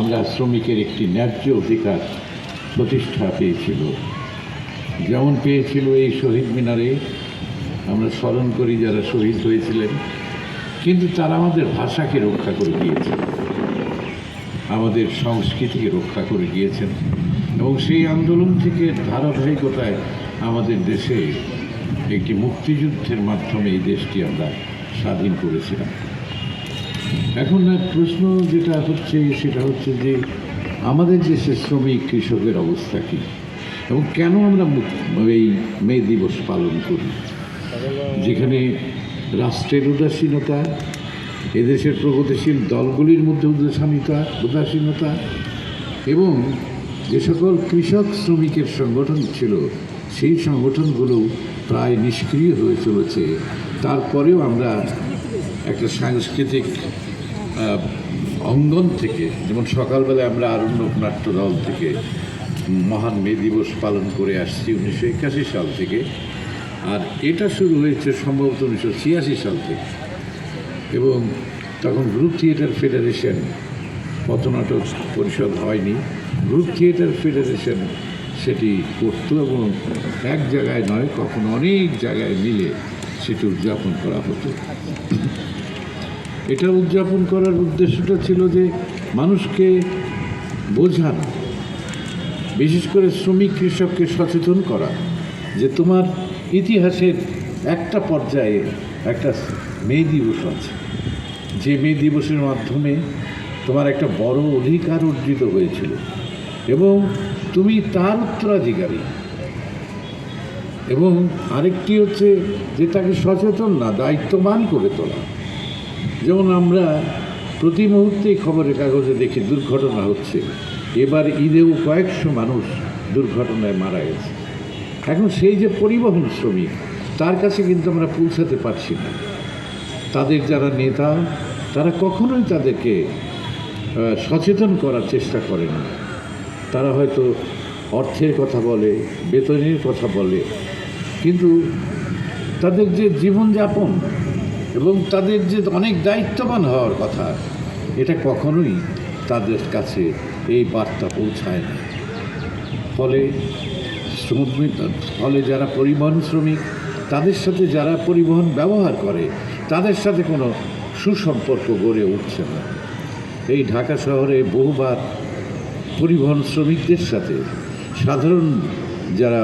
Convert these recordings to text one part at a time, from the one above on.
আমরা শ্রমিকের একটি ন্যায্য অধিকার প্রতিষ্ঠা পেয়েছিল। যেমন পেয়েছিল এই শহীদ মিনারে, আমরা স্মরণ করি যারা শহীদ হয়েছিলেন, কিন্তু তারা আমাদের ভাষাকে রক্ষা করে দিয়েছেন, আমাদের সংস্কৃতিকে রক্ষা করে গিয়েছেন এবং সেই আন্দোলন থেকে ধারাবাহিকতায় আমাদের দেশে একটি মুক্তিযুদ্ধের মাধ্যমে এই দেশটি আমরা স্বাধীন করেছিলাম। এখন প্রশ্ন যেটা হচ্ছে, সেটা হচ্ছে যে আমাদের দেশের শ্রমিক কৃষকের অবস্থা কী? এবং কেন আমরা এই মে দিবস পালন করি? যেখানে রাষ্ট্রের উদাসীনতা, এদেশের প্রগতিশীল দলগুলির মধ্যে উদাসীনতা উদাসীনতা এবং যে সকল কৃষক শ্রমিকের সংগঠন ছিল, সেই সংগঠনগুলো প্রায় নিষ্ক্রিয় হয়ে চলেছে। তারপরেও আমরা একটা সাংস্কৃতিক অঙ্গন থেকে, যেমন সকালবেলা আমরা আরণ্যক নাট্য দল থেকে মহান মে দিবস পালন করে আসছি উনিশশো একাশি সাল থেকে। আর এটা শুরু হয়েছে সম্ভবত উনিশশো ছিয়াশি সাল থেকে। এবং তখন গ্রুপ থিয়েটার ফেডারেশন পথনাটক পরিষদ হয়নি। গ্রুপ থিয়েটার ফেডারেশন সেটি করতো এবং এক জায়গায় নয়, কখনো অনেক জায়গায় মিলে সেটি উদযাপন করা হতো। এটা উদযাপন করার উদ্দেশ্যটা ছিল যে মানুষকে বোঝানো, বিশেষ করে শ্রমিক কৃষককে সচেতন করা, যে তোমার ইতিহাসের একটা পর্যায়ে একটা মে দিবস আছে। যে মে দিবসের মাধ্যমে তোমার একটা বড় অধিকার অর্জিত হয়েছিল এবং তুমি তার উত্তরাধিকারী। এবং আরেকটি হচ্ছে যে তাকে সচেতন না, দায়িত্ববান করে তোলা। যেমন আমরা প্রতি মুহূর্তেই খবরের কাগজে দেখি দুর্ঘটনা হচ্ছে, এবার ঈদেও কয়েকশো মানুষ দুর্ঘটনায় মারা গেছে। এখন সেই যে পরিবহন শ্রমিক, তার কাছে কিন্তু আমরা পৌঁছাতে পারছি না। তাদের যারা নেতা, তারা কখনোই তাদেরকে সচেতন করার চেষ্টা করে না। তারা হয়তো অর্থের কথা বলে, বেতনের কথা বলে, কিন্তু তাদের যে জীবনযাপন এবং তাদের যে অনেক দায়িত্ববান হওয়ার কথা, এটা কখনোই তাদের কাছে এই বার্তা পৌঁছায় না। ফলে শ্রমিক, ফলে যারা পরিবহন শ্রমিক, তাদের সাথে যারা পরিবহন ব্যবহার করে, তাদের সাথে কোনো সুসম্পর্ক গড়ে উঠছে না। এই ঢাকা শহরে বহুবার পরিবহন শ্রমিকদের সাথে সাধারণ যারা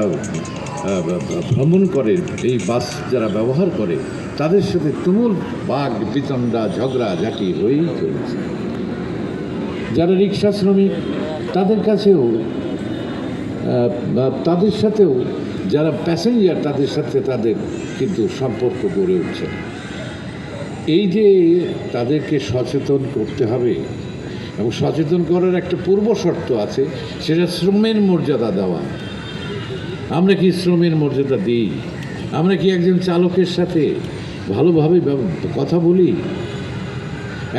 ভ্রমণ করে, এই বাস যারা ব্যবহার করে তাদের সাথে তুমুল বাঘ বিতণ্ডা ঝগড়া, ঝাঁটি হয়েই চলেছে। যারা রিক্সা শ্রমিক, তাদের কাছেও তাদের সাথেও, যারা প্যাসেঞ্জার তাদের সাথে তাদের কিন্তু সম্পর্ক গড়ে উঠছে। এই যে তাদেরকে সচেতন করতে হবে এবং সচেতন করার একটা পূর্ব শর্ত আছে, সেটা শ্রমের মর্যাদা দেওয়া। আমরা কি শ্রমের মর্যাদা দিই? আমরা কি একজন চালকের সাথে ভালোভাবে কথা বলি,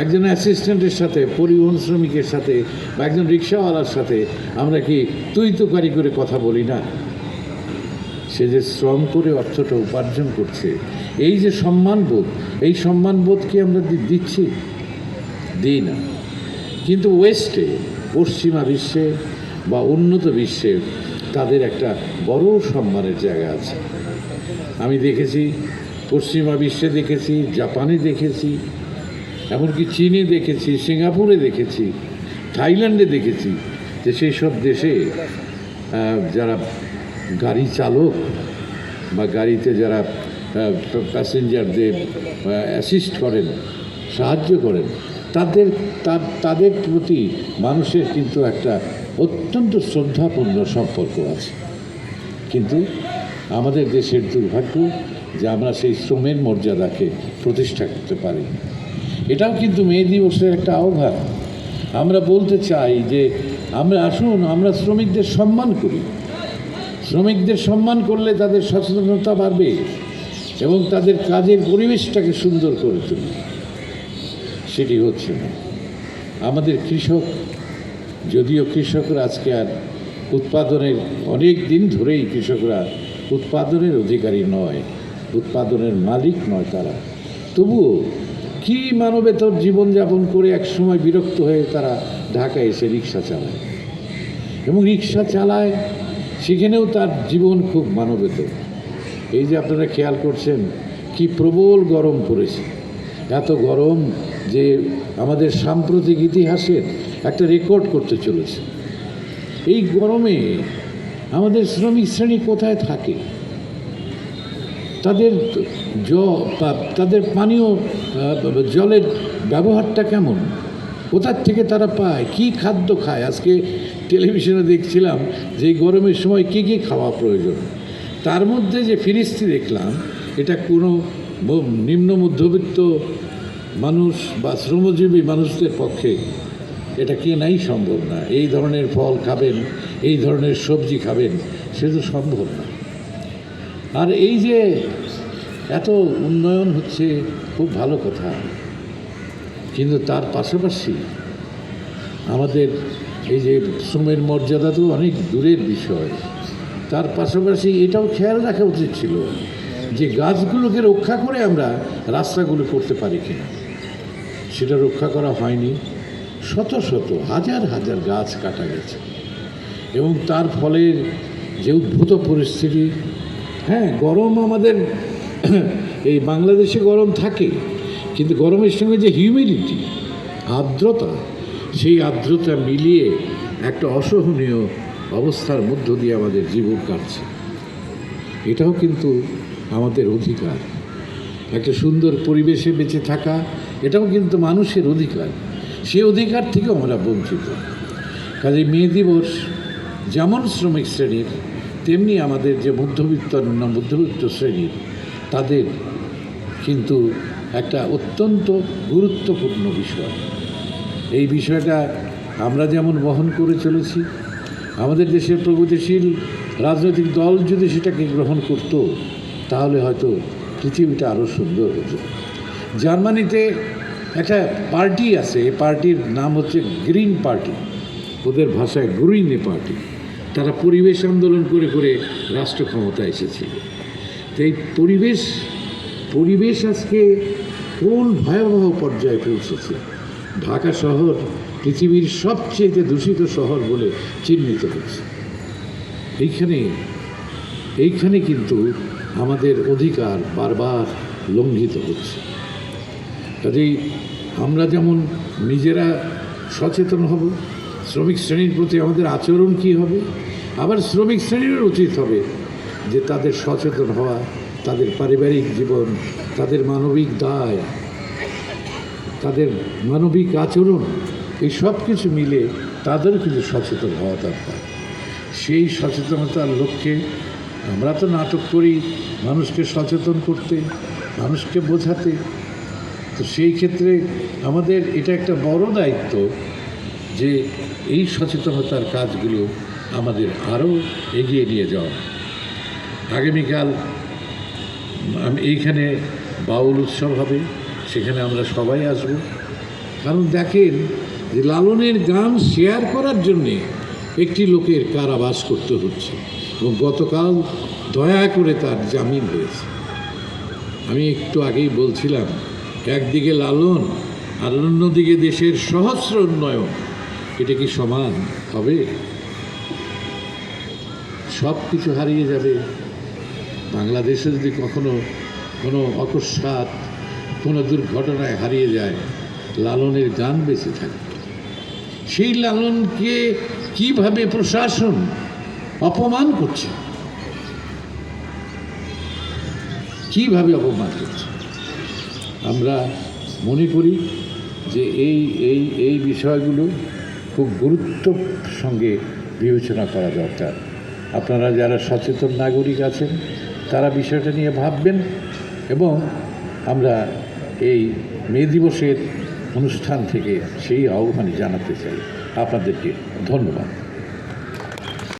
একজন অ্যাসিস্ট্যান্টের সাথে, পরিবহন শ্রমিকের সাথে বা একজন রিক্সাওয়ালার সাথে আমরা কি তুই তুকারি করে কথা বলি না? সে যে শ্রম করে অর্থটা উপার্জন করছে, এই যে সম্মানবোধ, এই সম্মানবোধ কি আমরা দিচ্ছি? দিই না। কিন্তু ওয়েস্টে, পশ্চিমা বিশ্বে বা উন্নত বিশ্বে তাদের একটা বড় সম্মানের জায়গা আছে। আমি দেখেছি পশ্চিমা বিশ্বে দেখেছি, জাপানে দেখেছি, এমনকি চীনে দেখেছি, সিঙ্গাপুরে দেখেছি, থাইল্যান্ডে দেখেছি যে সেই সব দেশে যারা গাড়ি চালক বা গাড়িতে যারা প্যাসেঞ্জারদের অ্যাসিস্ট করেন, সাহায্য করেন, তাদের তাদের প্রতি মানুষের কিন্তু একটা অত্যন্ত শ্রদ্ধাপূর্ণ সম্পর্ক আছে। কিন্তু আমাদের দেশের দুর্ভাগ্য যে আমরা সেই শ্রমের মর্যাদাকে প্রতিষ্ঠা করতে পারি। এটাও কিন্তু মে দিবসের একটা আহ্বান। আমরা বলতে চাই যে আমরা আসুন, আমরা শ্রমিকদের সম্মান করি। শ্রমিকদের সম্মান করলে তাদের সচেতনতা বাড়বে এবং তাদের কাজের পরিবেশটাকে সুন্দর করে তুলবে। সেটি হচ্ছে না আমাদের কৃষক, যদিও কৃষকরা আজকে আর উৎপাদনের অনেক দিন ধরেই কৃষকরা উৎপাদনের অধিকারী নয়। উৎপাদনের মালিক নয় তারা। তবুও কি মানবেতর জীবনযাপন করে একসময় বিরক্ত হয়ে তারা ঢাকায় এসে রিক্সা চালায়? এবং রিক্সা চালায় সেখানেও তার জীবন খুব মানবেতর। এই যে আপনারা খেয়াল করছেন, কি প্রবল গরম পড়েছে। এত গরম যে আমাদের সাম্প্রতিক ইতিহাসের একটা রেকর্ড করতে চলেছে। এই গরমে আমাদের শ্রমিক শ্রেণি কোথায় থাকে? তাদের জ তাদের পানীয় জলের ব্যবহারটা কেমন? কোথার থেকে তারা পায়? কি খাদ্য খায়? আজকে টেলিভিশনে দেখছিলাম যে গরমের সময় কী কী খাওয়া প্রয়োজন। তার মধ্যে যে ফিরিস্তি দেখলাম, এটা কোনো নিম্ন মধ্যবিত্ত মানুষ বা শ্রমজীবী মানুষদের পক্ষে এটা কেনাই সম্ভব না। এই ধরনের ফল খাবেন, এই ধরনের সবজি খাবেন, সে তো সম্ভব না। আর এই যে এত উন্নয়ন হচ্ছে, খুব ভালো কথা। কিন্তু তার পাশাপাশি আমাদের এই যে শ্রমের মর্যাদা তো অনেক দূরের বিষয়। তার পাশাপাশি এটাও খেয়াল রাখা উচিত ছিল যে গাছগুলোকে রক্ষা করে আমরা রাস্তাগুলো করতে পারি কিনা। সেটা রক্ষা করা হয়নি। শত শত, হাজার হাজার গাছ কাটা গেছে। এবং তার ফলে যে উদ্ভূত পরিস্থিতি হ্যাঁ গরম আমাদের এই বাংলাদেশে গরম থাকে, কিন্তু গরমের সঙ্গে যে হিউমিডিটি আর্দ্রতা, সেই আর্দ্রতা মিলিয়ে একটা অসহনীয় অবস্থার মধ্য দিয়ে আমাদের জীবন কাটছে। এটাও কিন্তু আমাদের অধিকার। একটা সুন্দর পরিবেশে বেঁচে থাকা, এটাও কিন্তু মানুষের অধিকার। সে অধিকার থেকেও আমরা বঞ্চিত। কাজে মে দিবস যেমন শ্রমিক শ্রেণির তেমনি আমাদের যে মধ্যবিত্ত মধ্যবিত্ত শ্রেণির, তাদের কিন্তু একটা অত্যন্ত গুরুত্বপূর্ণ বিষয়। এই বিষয়টা আমরা যেমন বহন করে চলেছি, আমাদের দেশের প্রগতিশীল রাজনৈতিক দল যদি সেটাকে গ্রহণ করত, তাহলে হয়তো পৃথিবীটা আরও সুন্দর হতো। জার্মানিতে একটা পার্টি আছে, এই পার্টির নাম হচ্ছে গ্রিন পার্টি, ওদের ভাষায় গ্রিন পার্টি। তারা পরিবেশ আন্দোলন করে করে রাষ্ট্র ক্ষমতা এসেছিল তো এই পরিবেশ পরিবেশ আজকে কোন ভয়াবহ পর্যায়ে পৌঁছেছে? ঢাকা শহর পৃথিবীর সবচেয়ে দূষিত শহর বলে চিহ্নিত হচ্ছে এইখানে এইখানে কিন্তু আমাদের অধিকার বারবার লঙ্ঘিত হচ্ছে। কাজেই আমরা যেমন নিজেরা সচেতন হব শ্রমিক শ্রেণির প্রতি আমাদের আচরণ কী হবে? আবার শ্রমিক শ্রেণির উচিত হবে যে তাদের সচেতন হওয়া, তাদের পারিবারিক জীবন, তাদের মানবিক দায়, তাদের মানবিক আচরণ, এই সব কিছু মিলে তাদের কিন্তু সচেতন হওয়া দরকার। সেই সচেতনতার লক্ষ্যে আমরা তো নাটক করি মানুষকে সচেতন করতে, মানুষকে বোঝাতে। তো সেই ক্ষেত্রে আমাদের এটা একটা বড় দায়িত্ব যে এই সচেতনতার কাজগুলো আমাদের আরও এগিয়ে নিয়ে যাওয়া। আগামীকাল আম- এইখানে বাউল উৎসব হবে, সেখানে আমরা সবাই আসব। কারণ দেখেন যে লালনের গান শেয়ার করার জন্যে একটি লোকের কারাবাস করতে হচ্ছে এবং গতকাল দয়া করে তার জামিন হয়েছে। আমি একটু আগেই বলছিলাম, একদিকে লালন আর অন্যদিকে দেশের সহস্র উন্নয়ন। এটা কি সমান? হবে। সব কিছু হারিয়ে যাবে। বাংলাদেশে যদি কখনো কোনো অকস্মাৎ কোনো দুর্ঘটনায় হারিয়ে যায়, লালনের গান বেঁচে থাকে। সেই লালনকে কীভাবে প্রশাসন অপমান করছে? কীভাবে অপমান করছে? আমরা মনে করি যে এই এই এই বিষয়গুলো খুব গুরুত্ব সঙ্গে বিবেচনা করা দরকার। আপনারা যারা সচেতন নাগরিক আছেন, তারা বিষয়টা নিয়ে ভাববেন এবং আমরা এই মে দিবসের অনুষ্ঠান থেকে সেই আহ্বানই জানাতে চাই। আপনাদেরকে ধন্যবাদ।